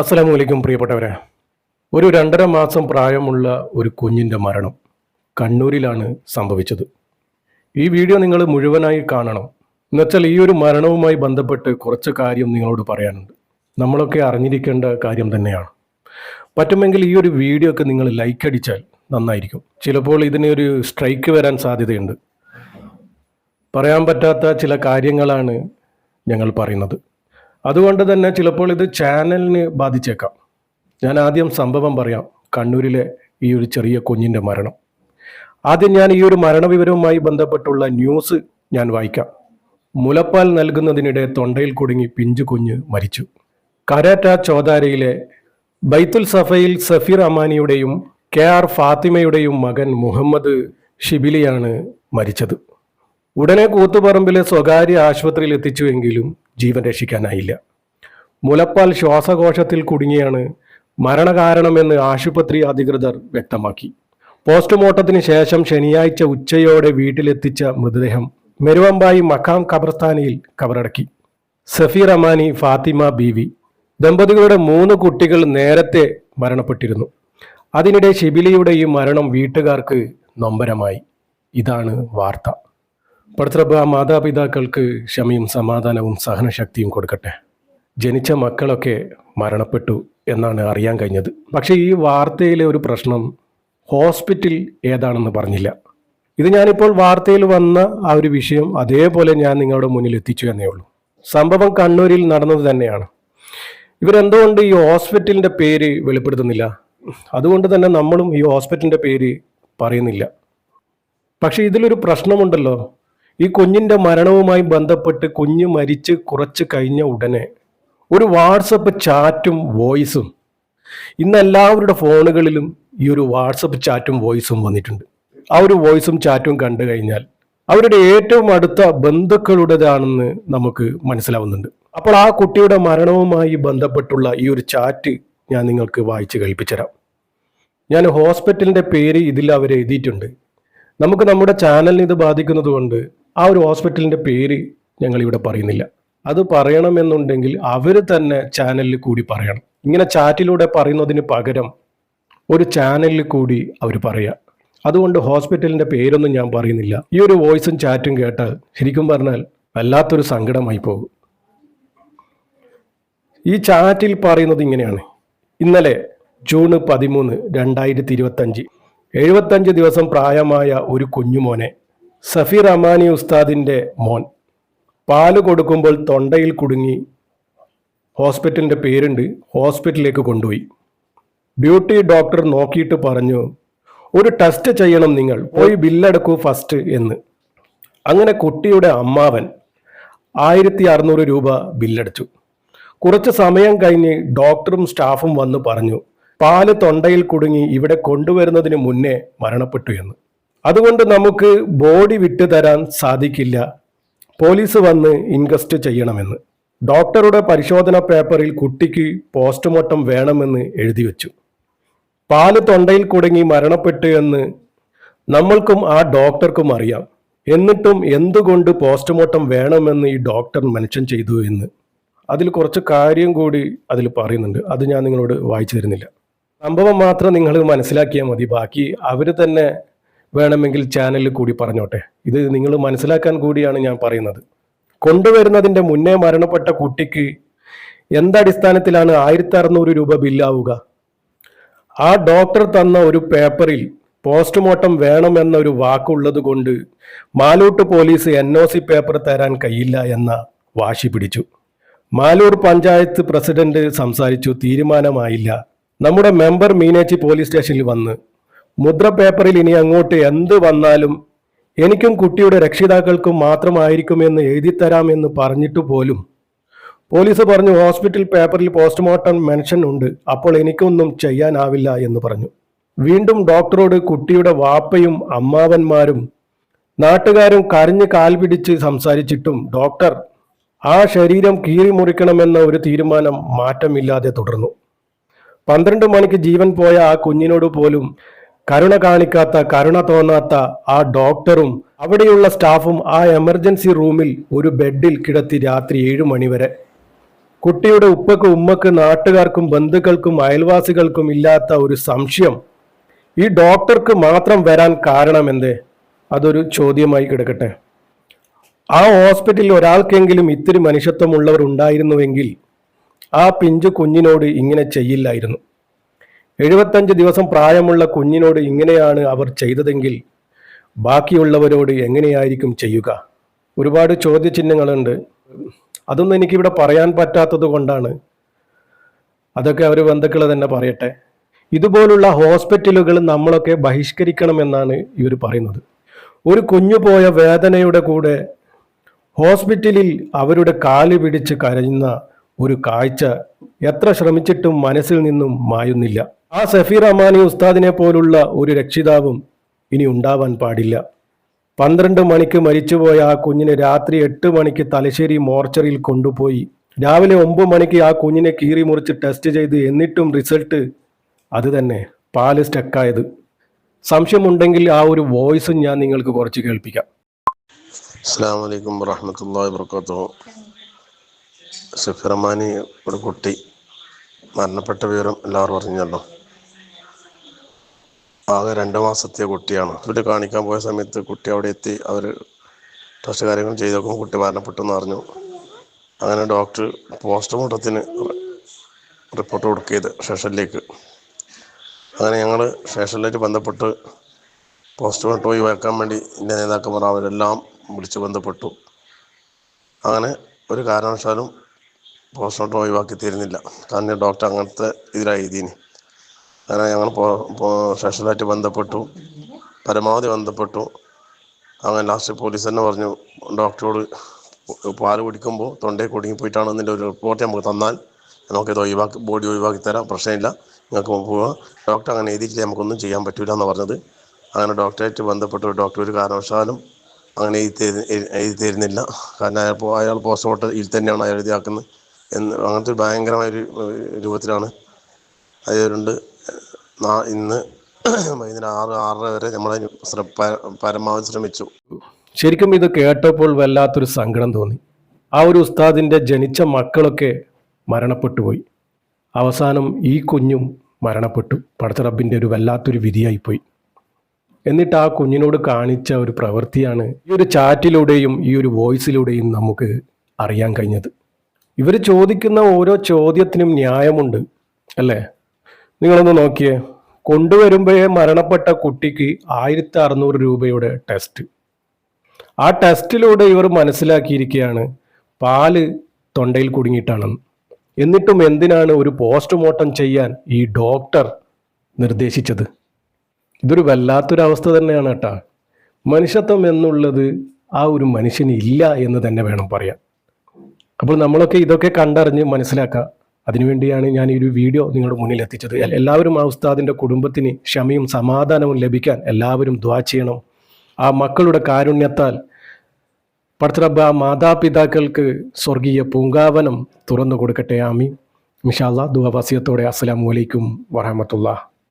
അസ്സലാമു അലൈക്കും പ്രിയപ്പെട്ടവരെ. ഒരു രണ്ടര മാസം പ്രായമുള്ള ഒരു കുഞ്ഞിന്റെ മരണം കണ്ണൂരിലാണ് സംഭവിച്ചത്. ഈ വീഡിയോ നിങ്ങൾ മുഴുവനായി കാണണം. എന്നുവെച്ചാൽ ഈ ഒരു മരണവുമായി ബന്ധപ്പെട്ട് കുറച്ച് കാര്യം നിങ്ങളോട് പറയാനുണ്ട്. നമ്മളൊക്കെ അറിഞ്ഞിരിക്കേണ്ട കാര്യം തന്നെയാണ്. പറ്റുമെങ്കിൽ ഈ ഒരു വീഡിയോ ഒക്കെ നിങ്ങൾ ലൈക്ക് അടിച്ചാൽ നന്നായിരിക്കും. ചിലപ്പോൾ ഇതിനെ ഒരു സ്ട്രൈക്ക് വരാൻ സാധ്യതയുണ്ട്. പറയാൻ പറ്റാത്ത ചില കാര്യങ്ങളാണ് ഞങ്ങൾ പറയുന്നത്. അതുകൊണ്ട് തന്നെ ചിലപ്പോൾ ഇത് ചാനലിന് ബാധിച്ചേക്കാം. ഞാൻ ആദ്യം സംഭവം പറയാം. കണ്ണൂരിലെ ഈ ഒരു ചെറിയ കുഞ്ഞിന്റെ മരണം. ആദ്യം ഞാൻ ഈ ഒരു മരണവിവരവുമായി ബന്ധപ്പെട്ടുള്ള ന്യൂസ് ഞാൻ വായിക്കാം. മുലപ്പാൽ നൽകുന്നതിനിടെ തൊണ്ടയിൽ കുടുങ്ങി പിഞ്ചു കുഞ്ഞ് മരിച്ചു. കരാറ്റ ചോദാരയിലെ ബൈത്തുൽ സഫയിൽ സഫീർ അമാനിയുടെയും കെ ആർ ഫാത്തിമയുടെയും മകൻ മുഹമ്മദ് ഷിബിലിയാണ് മരിച്ചത്. ഉടനെ കൂത്തുപറമ്പിലെ സ്വകാര്യ ആശുപത്രിയിൽ എത്തിച്ചുവെങ്കിലും ജീവൻ രക്ഷിക്കാനായില്ല. മുലപ്പാൽ ശ്വാസകോശത്തിൽ കുടുങ്ങിയാണ് മരണകാരണമെന്ന് ആശുപത്രി അധികൃതർ വ്യക്തമാക്കി. പോസ്റ്റ്മോർട്ടത്തിന് ശേഷം ശനിയാഴ്ച ഉച്ചയോടെ വീട്ടിലെത്തിച്ച മൃതദേഹം മെരുവമ്പായി മക്കാം ഖബർസ്ഥാനിയിൽ കബറടക്കി. സഫീർ അമാനി ഫാത്തിമ ബീവി ദമ്പതികളുടെ മൂന്ന് കുട്ടികൾ നേരത്തെ മരണപ്പെട്ടിരുന്നു. അതിനിടെ ശിബിലിയുടെയും മരണം വീട്ടുകാർക്ക് നൊമ്പരമായി. ഇതാണ് വാർത്ത. പടുത്രബ മാതാപിതാക്കൾക്ക് ക്ഷമയും സമാധാനവും സഹനശക്തിയും കൊടുക്കട്ടെ. ജനിച്ച മക്കളൊക്കെ മരണപ്പെട്ടു എന്നാണ് അറിയാൻ കഴിഞ്ഞത്. പക്ഷേ ഈ വാർത്തയിലെ ഒരു പ്രശ്നം ഹോസ്പിറ്റൽ ഏതാണെന്ന് പറഞ്ഞില്ല. ഇത് ഞാനിപ്പോൾ വാർത്തയിൽ വന്ന ആ ഒരു വിഷയം അതേപോലെ ഞാൻ നിങ്ങളുടെ മുന്നിൽ എത്തിച്ചു എന്നേ ഉള്ളൂ. സംഭവം കണ്ണൂരിൽ നടന്നത് തന്നെയാണ്. ഇവരെന്തുകൊണ്ട് ഈ ഹോസ്പിറ്റലിന്റെ പേര് വെളിപ്പെടുത്തുന്നില്ല? അതുകൊണ്ട് തന്നെ നമ്മളും ഈ ഹോസ്പിറ്റലിന്റെ പേര് പറയുന്നില്ല. പക്ഷേ ഇതിലൊരു പ്രശ്നമുണ്ടല്ലോ. ഈ കുഞ്ഞിന്റെ മരണവുമായി ബന്ധപ്പെട്ട് കുഞ്ഞ് മരിച്ച് കുറച്ച് കഴിഞ്ഞ ഉടനെ ഒരു വാട്സപ്പ് ചാറ്റും വോയിസും ഇന്ന് എല്ലാവരുടെ ഫോണുകളിലും ഈ ഒരു വാട്സപ്പ് ചാറ്റും വോയിസും വന്നിട്ടുണ്ട്. ആ ഒരു വോയിസും ചാറ്റും കണ്ടു കഴിഞ്ഞാൽ അവരുടെ ഏറ്റവും അടുത്ത ബന്ധുക്കളുടേതാണെന്ന് നമുക്ക് മനസ്സിലാവുന്നുണ്ട്. അപ്പോൾ ആ കുട്ടിയുടെ മരണവുമായി ബന്ധപ്പെട്ടുള്ള ഈ ഒരു ചാറ്റ് ഞാൻ നിങ്ങൾക്ക് വായിച്ച് കേൾപ്പിച്ചുതരാം. ഞാൻ ഹോസ്പിറ്റലിന്റെ പേര് ഇതിൽ അവർ എഴുതിയിട്ടുണ്ട്. നമുക്ക് നമ്മുടെ ചാനലിന് ഇത് ബാധിക്കുന്നത് കൊണ്ട് ആ ഒരു ഹോസ്പിറ്റലിന്റെ പേര് ഞങ്ങളിവിടെ പറയുന്നില്ല. അത് പറയണമെന്നുണ്ടെങ്കിൽ അവർ തന്നെ ചാനലിൽ കൂടി പറയണം. ഇങ്ങനെ ചാറ്റിലൂടെ പറയുന്നതിന് പകരം ഒരു ചാനലിൽ കൂടി അവർ പറയാം. അതുകൊണ്ട് ഹോസ്പിറ്റലിന്റെ പേരൊന്നും ഞാൻ പറയുന്നില്ല. ഈ ഒരു വോയിസും ചാറ്റും കേട്ടാൽ ശരിക്കും പറഞ്ഞാൽ വല്ലാത്തൊരു സങ്കടമായി പോകും. ഈ ചാറ്റിൽ പറയുന്നത് ഇങ്ങനെയാണ്. ഇന്നലെ ജൂൺ പതിമൂന്ന് രണ്ടായിരത്തി ഇരുപത്തഞ്ച് എഴുപത്തഞ്ച് ദിവസം പ്രായമായ ഒരു കുഞ്ഞുമോനെ സഫീർ അമാനി ഉസ്താദിന്റെ മോൻ. പാൽ കൊടുക്കുമ്പോൾ തൊണ്ടയിൽ കുടുങ്ങി ഹോസ്പിറ്റലിന്റെ പേരുണ്ട് ഹോസ്പിറ്റലിലേക്ക് കൊണ്ടുപോയി. ഡ്യൂട്ടി ഡോക്ടർ നോക്കിയിട്ട് പറഞ്ഞു ഒരു ടെസ്റ്റ് ചെയ്യണം നിങ്ങൾ പോയി ബില്ലടക്കൂ ഫസ്റ്റ് എന്ന്. അങ്ങനെ കുട്ടിയുടെ അമ്മാവൻ ആയിരത്തി അറുന്നൂറ് രൂപ ബില്ലടിച്ചു. കുറച്ച് സമയം കഴിഞ്ഞ് ഡോക്ടറും സ്റ്റാഫും വന്ന് പറഞ്ഞു പാൽ തൊണ്ടയിൽ കുടുങ്ങി ഇവിടെ കൊണ്ടുവരുന്നതിന് മുന്നേ മരണപ്പെട്ടു എന്ന്. അതുകൊണ്ട് നമുക്ക് ബോഡി വിട്ടു തരാൻ സാധിക്കില്ല. പോലീസ് വന്ന് ഇൻവെസ്റ്റ് ചെയ്യണമെന്ന്. ഡോക്ടറുടെ പരിശോധന പേപ്പറിൽ കുട്ടിക്ക് പോസ്റ്റ്മോർട്ടം വേണമെന്ന് എഴുതി വെച്ചു. പാൽ തൊണ്ടയിൽ കുടുങ്ങി മരണപ്പെട്ടു എന്ന് നമ്മൾക്കും ആ ഡോക്ടർക്കും അറിയാം. എന്നിട്ടും എന്തുകൊണ്ട് പോസ്റ്റ്മോർട്ടം വേണമെന്ന് ഈ ഡോക്ടർ മെൻഷൻ ചെയ്തു എന്ന്. അതിൽ കുറച്ച് കാര്യം കൂടി അതിൽ പറയുന്നുണ്ട്. അത് ഞാൻ നിങ്ങളോട് വായിച്ചു തരുന്നില്ല. സംഭവം മാത്രം നിങ്ങൾ മനസ്സിലാക്കിയാൽ മതി. ബാക്കി അവർ തന്നെ വേണമെങ്കിൽ ചാനലിൽ കൂടി പറഞ്ഞോട്ടെ. ഇത് നിങ്ങൾ മനസ്സിലാക്കാൻ കൂടിയാണ് ഞാൻ പറയുന്നത്. കൊണ്ടുവരുന്നതിന്റെ മുന്നേ മരണപ്പെട്ട കുട്ടിക്ക് എന്തടിസ്ഥാനത്തിലാണ് ആയിരത്തി അറുന്നൂറ് രൂപ ബില്ലാവുക ആ ഡോക്ടർ തന്ന ഒരു പേപ്പറിൽ പോസ്റ്റ്മോർട്ടം വേണമെന്നൊരു വാക്കുള്ളത് കൊണ്ട് മാലൂട്ട് police N O C paper തരാൻ കഴിയില്ല എന്ന വാശി പിടിച്ചു. മാലൂർ പഞ്ചായത്ത് പ്രസിഡന്റ് സംസാരിച്ചു തീരുമാനമായില്ല. നമ്മുടെ മെമ്പർ മീനേച്ചി പോലീസ് സ്റ്റേഷനിൽ വന്ന് മുദ്ര പേപ്പറിൽ ഇനി അങ്ങോട്ട് എന്ത് വന്നാലും എനിക്കും കുട്ടിയുടെ രക്ഷിതാക്കൾക്കും മാത്രമായിരിക്കുമെന്ന് എഴുതിത്തരാമെന്ന് പറഞ്ഞിട്ട് പോലും. പോലീസ് പറഞ്ഞു ഹോസ്പിറ്റൽ പേപ്പറിൽ പോസ്റ്റ്മോർട്ടം മെൻഷൻ ഉണ്ട്. അപ്പോൾ എനിക്കൊന്നും ചെയ്യാനാവില്ല എന്ന് പറഞ്ഞു. വീണ്ടും ഡോക്ടറോട് കുട്ടിയുടെ വാപ്പയും അമ്മാവന്മാരും നാട്ടുകാരും കരഞ്ഞ് കാൽ പിടിച്ച് സംസാരിച്ചിട്ടും ഡോക്ടർ ആ ശരീരം കീറി മുറിക്കണമെന്ന ഒരു തീരുമാനം മാറ്റമില്ലാതെ തുടർന്നു. പന്ത്രണ്ട് മണിക്ക് ജീവൻ പോയ ആ കുഞ്ഞിനോട് പോലും കരുണ കാണിക്കാത്ത കരുണ തോന്നാത്ത ആ ഡോക്ടറും അവിടെയുള്ള സ്റ്റാഫും ആ എമർജൻസി റൂമിൽ ഒരു ബെഡിൽ കിടത്തി രാത്രി ഏഴു മണിവരെ കുട്ടിയുടെ ഉപ്പക്ക് ഉമ്മക്ക് നാട്ടുകാർക്കും ബന്ധുക്കൾക്കും അയൽവാസികൾക്കും ഇല്ലാത്ത ഒരു സംശയം ഈ ഡോക്ടർക്ക് മാത്രം വരാൻ കാരണമെന്തേ? അതൊരു ചോദ്യമായി കിടക്കട്ടെ. ആ ഹോസ്പിറ്റലിൽ ഒരാൾക്കെങ്കിലും ഇത്തിരി മനുഷ്യത്വമുള്ളവർ ഉണ്ടായിരുന്നുവെങ്കിൽ ആ പിഞ്ചു കുഞ്ഞിനോട് ഇങ്ങനെ ചെയ്യില്ലായിരുന്നു. എഴുപത്തഞ്ച് ദിവസം പ്രായമുള്ള കുഞ്ഞിനോട് ഇങ്ങനെയാണ് അവർ ചെയ്തതെങ്കിൽ ബാക്കിയുള്ളവരോട് എങ്ങനെയായിരിക്കും ചെയ്യുക? ഒരുപാട് ചോദ്യചിഹ്നങ്ങളുണ്ട്. അതൊന്നും എനിക്കിവിടെ പറയാൻ പറ്റാത്തത് കൊണ്ടാണ്. അതൊക്കെ അവർ ബന്ധുക്കൾ തന്നെ പറയട്ടെ. ഇതുപോലുള്ള ഹോസ്പിറ്റലുകൾ നമ്മളൊക്കെ ബഹിഷ്കരിക്കണമെന്നാണ് ഇവർ പറയുന്നത്. ഒരു കുഞ്ഞു പോയ വേദനയുടെ കൂടെ ഹോസ്പിറ്റലിൽ അവരുടെ കാൽ പിടിച്ച് കരയുന്ന ഒരു കാഴ്ച എത്ര ശ്രമിച്ചിട്ടും മനസ്സിൽ നിന്നും മായുന്നില്ല. ആ സഫീർ അമാനി ഉസ്താദിനെ പോലുള്ള ഒരു രക്ഷിതാവും ഇനി ഉണ്ടാവാൻ പാടില്ല. പന്ത്രണ്ട് മണിക്ക് മരിച്ചുപോയ ആ കുഞ്ഞിനെ രാത്രി എട്ട് മണിക്ക് തലശ്ശേരി മോർച്ചറിയിൽ കൊണ്ടുപോയി. രാവിലെ ഒമ്പത് മണിക്ക് ആ കുഞ്ഞിനെ കീറി മുറിച്ച് ടെസ്റ്റ് ചെയ്ത് എന്നിട്ടും റിസൾട്ട് അത് തന്നെ പാൽ സ്റ്റക്കായത്. സംശയമുണ്ടെങ്കിൽ ആ ഒരു വോയിസും ഞാൻ നിങ്ങൾക്ക് കുറച്ച് കേൾപ്പിക്കാം. അസ്സാം വലൈക്കും വറഹമത്തല്ലാ വർക്കാത്തു സഫിറമാനി ഒരു കുട്ടി. മരണപ്പെട്ട വിവരം എല്ലാവരും അറിഞ്ഞല്ലോ. ആകെ രണ്ട് മാസത്തെ കുട്ടിയാണ്. ഇവിടെ കാണിക്കാൻ പോയ സമയത്ത് കുട്ടി അവിടെ എത്തി അവർ ടെസ്റ്റ് കാര്യങ്ങൾ ചെയ്ത് നോക്കുമ്പോൾ കുട്ടി മരണപ്പെട്ടെന്ന് അറിഞ്ഞു. അങ്ങനെ ഡോക്ടർ പോസ്റ്റ്മോർട്ടത്തിന് റിപ്പോർട്ട് കൊടുക്കിയത് സ്റ്റേഷനിലേക്ക് അങ്ങനെ ഞങ്ങൾ സ്റ്റേഷനിലേക്ക് ബന്ധപ്പെട്ട് പോസ്റ്റ്മോർട്ടം ഒഴിവാക്കാൻ വേണ്ടി എന്റെ നേതാക്കന്മാർ അവരെല്ലാം വിളിച്ച് ബന്ധപ്പെട്ടു. അങ്ങനെ ഒരു കാരണവശാലും പോസ്റ്റ്മോർട്ടം ഒഴിവാക്കി തരുന്നില്ല കാരണം ഡോക്ടർ അങ്ങനത്തെ ഇതിലായി ഇതിന് അങ്ങനെ ഞങ്ങൾ സ്റ്റേഷനായിട്ട് ബന്ധപ്പെട്ടു. പരമാവധി ബന്ധപ്പെട്ടു. അങ്ങനെ ലാസ്റ്റ് പോലീസ് തന്നെ പറഞ്ഞു ഡോക്ടറോട് പാൽ കുടിക്കുമ്പോൾ തൊണ്ടയിൽ കുടുങ്ങി പോയിട്ടാണ് ഒരു റിപ്പോർട്ട് നമുക്ക് തന്നാൽ നമുക്കിത് ഒഴിവാക്കി ബോഡി ഒഴിവാക്കി തരാം പ്രശ്നമില്ല നിങ്ങൾക്ക് പോവാം. ഡോക്ടർ അങ്ങനെ എഴുതിയിട്ടില്ല നമുക്കൊന്നും ചെയ്യാൻ പറ്റില്ല എന്ന് പറഞ്ഞത്. അങ്ങനെ ഡോക്ടറായിട്ട് ബന്ധപ്പെട്ടു ഡോക്ടർ ഒരു കാരണവശാലും അങ്ങനെ എഴുതി എഴുതി തരുന്നില്ല. കാരണം അയാൾ അയാൾ പോസ്റ്റ്മോർട്ടം ഇതിൽ തന്നെയാണ് അയാൾ എഴുതിയാക്കുന്നത്. എന്ന് അങ്ങനത്തെ ഒരു ഭയങ്കരമായൊരു ഒരു രൂപത്തിലാണ്. അതുകൊണ്ട് ഇന്ന് വൈകുന്നേരം ആറ് ആറര വരെ നമ്മൾ പരമാവധി ശ്രമിച്ചു. ശരിക്കും ഇത് കേട്ടപ്പോൾ വല്ലാത്തൊരു സങ്കടം തോന്നി. ആ ഒരു ഉസ്താദിന്റെ ജനിച്ച മക്കളൊക്കെ മരണപ്പെട്ടു പോയി. അവസാനം ഈ കുഞ്ഞും മരണപ്പെട്ടു. പടത്തറബിന്റെ ഒരു വല്ലാത്തൊരു വിധിയായിപ്പോയി. എന്നിട്ട് ആ കുഞ്ഞിനോട് കാണിച്ച ഒരു പ്രവൃത്തിയാണ് ഈ ഒരു ചാറ്റിലൂടെയും ഈ ഒരു വോയിസിലൂടെയും നമുക്ക് അറിയാൻ കഴിഞ്ഞത്. ഇവർ ചോദിക്കുന്ന ഓരോ ചോദ്യത്തിനും ന്യായമുണ്ട് അല്ലേ? നിങ്ങളൊന്ന് നോക്കിയേ. കൊണ്ടുവരുമ്പോഴേ മരണപ്പെട്ട കുട്ടിക്ക് ആയിരത്തി അറുന്നൂറ് രൂപയുടെ ടെസ്റ്റ്. ആ ടെസ്റ്റിലൂടെ ഇവർ മനസ്സിലാക്കിയിരിക്കുകയാണ് പാൽ തൊണ്ടയിൽ കുടുങ്ങിയിട്ടാണെന്ന്. എന്നിട്ടും എന്തിനാണ് ഒരു പോസ്റ്റ്മോർട്ടം ചെയ്യാൻ ഈ ഡോക്ടർ നിർദ്ദേശിച്ചത്? ഇതൊരു വല്ലാത്തൊരവസ്ഥ തന്നെയാണ് കേട്ടാ. മനുഷ്യത്വം എന്നുള്ളത് ആ ഒരു മനുഷ്യന് ഇല്ല എന്ന് തന്നെ വേണം പറയാൻ. അപ്പോൾ നമ്മളൊക്കെ ഇതൊക്കെ കണ്ടറിഞ്ഞ് മനസ്സിലാക്കുക അതിനുവേണ്ടിയാണ് ഞാൻ ഈ ഒരു വീഡിയോ നിങ്ങളുടെ മുന്നിൽ എത്തിച്ചത്. എല്ലാവരും ആ ഉസ്താദിന്റെ കുടുംബത്തിന് ക്ഷമയും സമാധാനവും ലഭിക്കാൻ എല്ലാവരും ദ്വാ ചെയ്യണം. ആ മക്കളുടെ കാരുണ്യത്താൽ പടത്തറബ് ആ മാതാപിതാക്കൾക്ക് സ്വർഗീയ പൂങ്കാവനം തുറന്നു കൊടുക്കട്ടെ. ആമി മിഷാല്ല ദുവാവാസിയത്തോടെ അസ്സലാമു അലൈക്കും വറഹമത്തുള്ള